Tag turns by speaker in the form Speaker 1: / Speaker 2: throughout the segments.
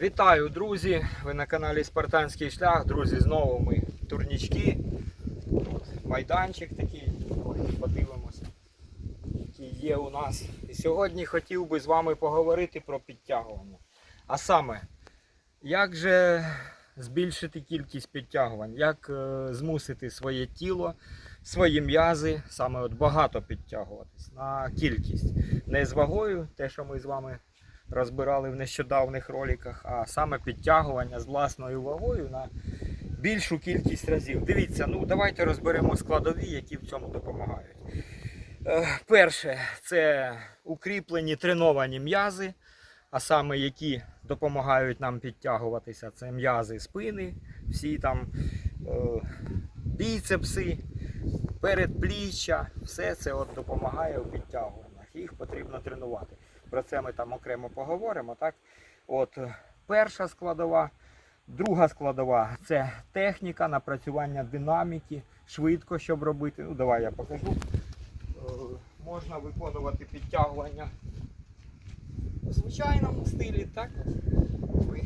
Speaker 1: Вітаю, друзі! Ви на каналі Спартанський шлях. Друзі, знову ми турнічки. Тут майданчик такий. Подивимося, який є у нас. І сьогодні хотів би з вами поговорити про підтягування. А саме, як же збільшити кількість підтягувань, як е, змусити своє тіло, свої м'язи, саме от багато підтягуватись на кількість. Не з вагою, те, що ми з вами розбирали в нещодавних роликах, а саме підтягування з власною вагою на більшу кількість разів. Дивіться, ну давайте розберемо складові, які в цьому допомагають. Е, Перше, це укріплені треновані м'язи, а саме які допомагають нам підтягуватися. Це м'язи спини, всі там е, біцепси, передпліччя, все це от допомагає у підтягуваннях. Їх потрібно тренувати. Про це ми там окремо поговоримо. Так? От, перша складова, друга складова це техніка, напрацювання динаміки, швидко, щоб робити. Ну, давай я покажу. Е, Можна виконувати підтягування у звичайному стилі, так? Ви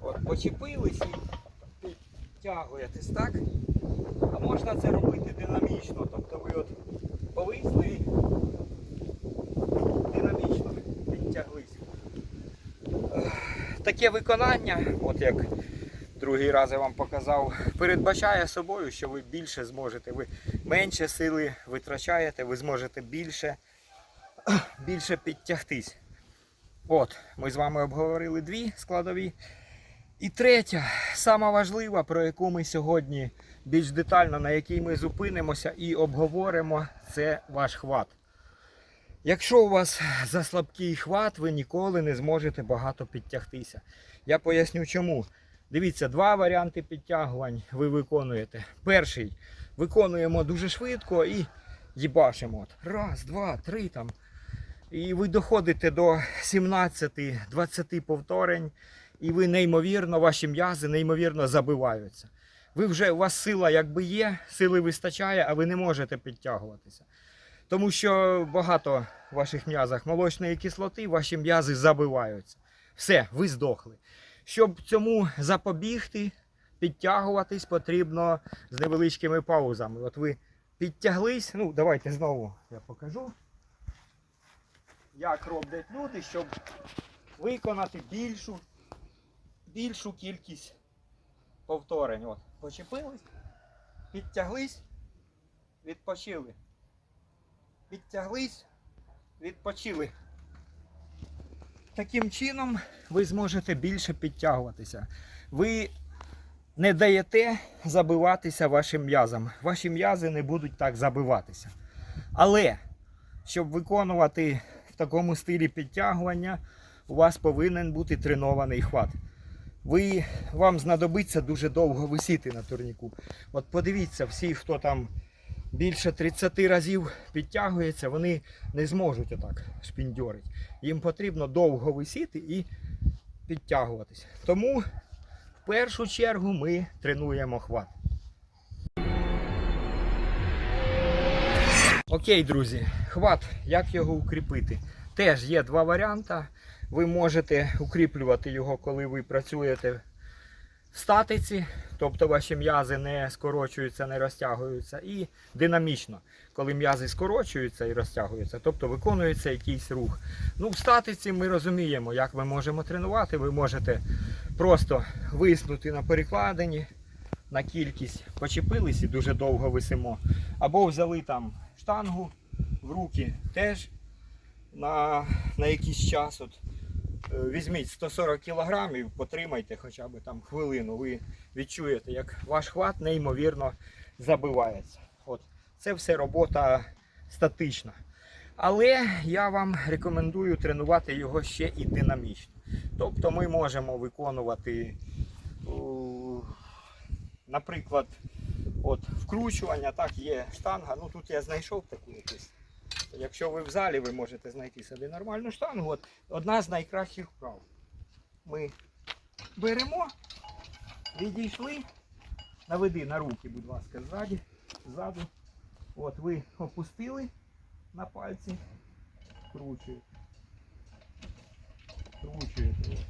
Speaker 1: от, почепились і підтягуєтесь, так? А можна це робити динамічно. Тобто ви от повисли динамічно підтяглись. Ех, Таке виконання, от як другий раз я вам показав, передбачає собою, що ви більше зможете, ви менше сили витрачаєте, ви зможете більше, більше підтягтись. От, ми з вами обговорили дві складові. І третя, сама важлива, про яку ми сьогодні більш детально, на якій ми зупинимося і обговоримо, це ваш хват. Якщо у вас заслабкий хват, ви ніколи не зможете багато підтягтися. Я поясню чому. Дивіться, два варіанти підтягувань ви виконуєте. Перший виконуємо дуже швидко і їбашимо. Раз, два, три там. І ви доходите до 17-20 повторень, і ви неймовірно, ваші м'язи неймовірно забиваються. Ви вже у вас сила якби є, сили вистачає, а ви не можете підтягуватися. Тому що багато в ваших м'язах молочної кислоти, ваші м'язи забиваються. Все, ви здохли. Щоб цьому запобігти, підтягуватись потрібно з невеличкими паузами. От ви підтяглись, ну давайте знову я покажу, як роблять люди, щоб виконати більшу, більшу кількість повторень. От, почепились, підтяглись, відпочили. Підтяглись, відпочили. Таким чином ви зможете більше підтягуватися. Ви не даєте забиватися вашим м'язам. Ваші м'язи не будуть так забиватися. Але щоб виконувати в такому стилі підтягування, у вас повинен бути тренований хват. Ви, вам знадобиться дуже довго висіти на турніку. От подивіться, всі, хто там більше 30 разів підтягується, вони не зможуть отак шпіндьорити. Їм потрібно довго висіти і підтягуватись. Тому в першу чергу ми тренуємо хват. Окей, друзі, хват, як його укріпити? Теж є два варіанти. Ви можете укріплювати його, коли ви працюєте статиці, тобто ваші м'язи не скорочуються, не розтягуються, і динамічно, коли м'язи скорочуються і розтягуються, тобто виконується якийсь рух. Ну, в статиці ми розуміємо, як ми можемо тренувати. Ви можете просто виснути на перекладині на кількість, почепились і дуже довго висимо. Або взяли там штангу в руки теж на, на якийсь час. От, Візьміть 140 кілограмів, потримайте хоча б там хвилину. Ви відчуєте, як ваш хват неймовірно забивається. От. Це все робота статична. Але я вам рекомендую тренувати його ще і динамічно. Тобто ми можемо виконувати, наприклад, от вкручування, так, є штанга. Ну тут я знайшов таку якусь. Якщо ви в залі, ви можете знайти собі нормальну штангу. От, одна з найкращих вправ. Ми беремо, відійшли, наведи на руки, будь ласка, ззаді, ззаду. От ви опустили на пальці, вкручуєте. Вкручуєте.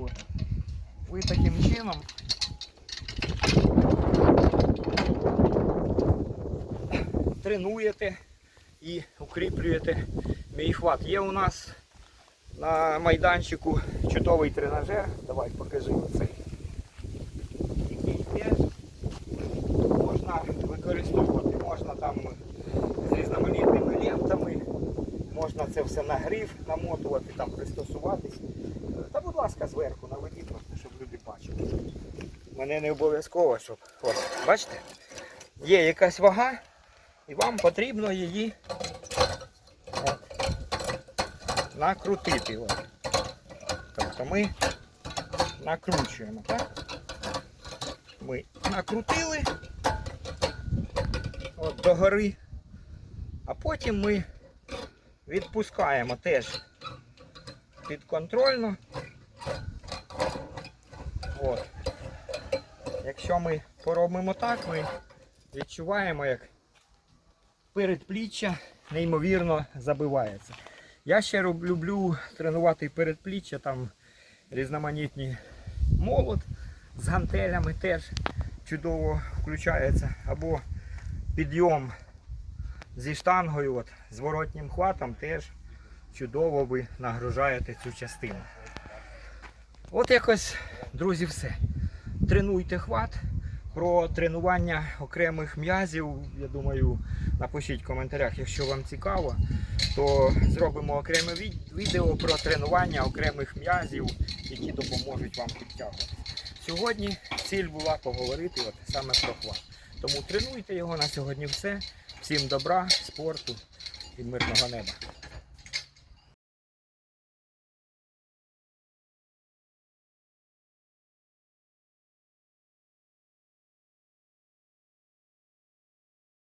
Speaker 1: От. Ви таким чином тренуєте і укріплюєте мій хват. Є у нас на майданчику чудовий тренажер. Давай покажи оцей. Який теж можна використовувати, можна там з різноманітними лентами, можна це все на гриф намотувати, там пристосуватись. Та будь ласка, зверху наведіть, просто, щоб люди бачили. Мене не обов'язково, щоб. Ось, бачите? Є якась вага, і вам потрібно її от, накрутити. От. Тобто ми накручуємо, так? Ми накрутили от догори, а потім ми відпускаємо теж підконтрольно. От. Якщо ми поробимо так, ми відчуваємо, як передпліччя неймовірно забивається. Я ще люблю тренувати передпліччя, там різноманітні молот з гантелями теж чудово включається. Або підйом зі штангою, от, зворотнім хватом теж чудово ви нагружаєте цю частину. От якось, друзі, все. Тренуйте хват. Про тренування окремих м'язів, я думаю, напишіть в коментарях, якщо вам цікаво, то зробимо окреме відео про тренування окремих м'язів, які допоможуть вам підтягувати. Сьогодні ціль була поговорити от саме про хват. Тому тренуйте його на сьогодні все. Всім добра, спорту і мирного неба.